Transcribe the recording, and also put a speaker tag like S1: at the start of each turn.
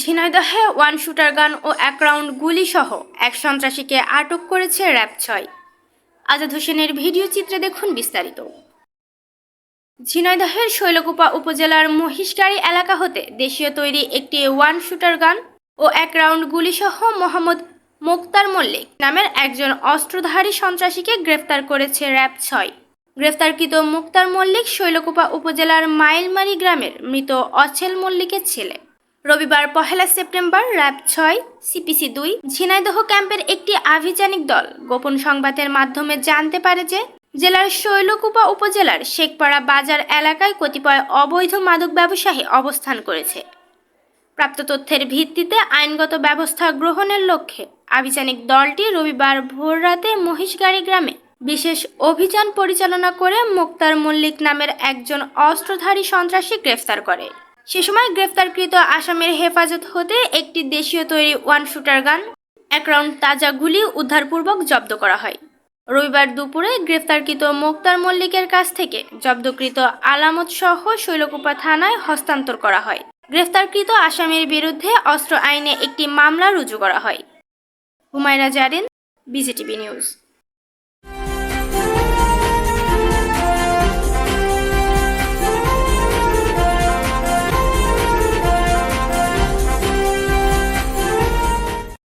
S1: ঝিনাইদহে one shooter gun ও এক round গুলি সহ এক সন্ত্রাসীকে আটক করেছে র্যাব ছয়। আজাদ হোসেনের ভিডিও চিত্রে দেখুন বিস্তারিত। ঝিনাইদহের শৈলকুপা উপজেলার মহিষগাড়ি এলাকা হতে দেশীয় তৈরি একটি ওয়ান শুটার গান ও এক রাউন্ড গুলিসহ মোহাম্মদ মোক্তার মল্লিক নামের একজন অস্ত্রধারী সন্ত্রাসীকে গ্রেফতার করেছে র্যাব ছয়। গ্রেফতারকৃত মুক্তার মল্লিক শৈলকুপা উপজেলার মাইলমারি গ্রামের মৃত অছেল মল্লিকের ছেলে। রবিবার পহেলা সেপ্টেম্বর র্যাব ছয়, সিপিসি দুই, ঝিনাইদহ ক্যাম্পের একটি আভিযানিক দল গোপন সংবাদের মাধ্যমে জানতে পারে যে জেলার শৈলকুপা উপজেলার শেখপাড়া বাজার এলাকায় কতিপয় অবৈধ মাদক ব্যবসায়ী অবস্থান করেছে। প্রাপ্ত তথ্যের ভিত্তিতে আইনগত ব্যবস্থা গ্রহণের লক্ষ্যে আভিযানিক দলটি রবিবার ভোররাতে মহিষগাড়ি গ্রামে বিশেষ অভিযান পরিচালনা করে মুক্তার মল্লিক নামের একজন অস্ত্রধারী সন্ত্রাসী গ্রেফতার করে। সে সময় গ্রেফতারকৃত আসামের হেফাজত হতে একটি দেশীয় তৈরি ওয়ান শুটার গান, এক রাউন্ড তাজা গুলি উদ্ধারপূর্বক জব্দ করা হয়। রবিবার দুপুরে গ্রেফতারকৃত মোক্তার মল্লিকের কাছ থেকে জব্দকৃত আলামত সহ শৈলকুপা থানায় হস্তান্তর করা হয়। গ্রেফতারকৃত আসামির বিরুদ্ধে অস্ত্র আইনে একটি মামলা রুজু করা হয়। Humaira Zarin, BGTV news.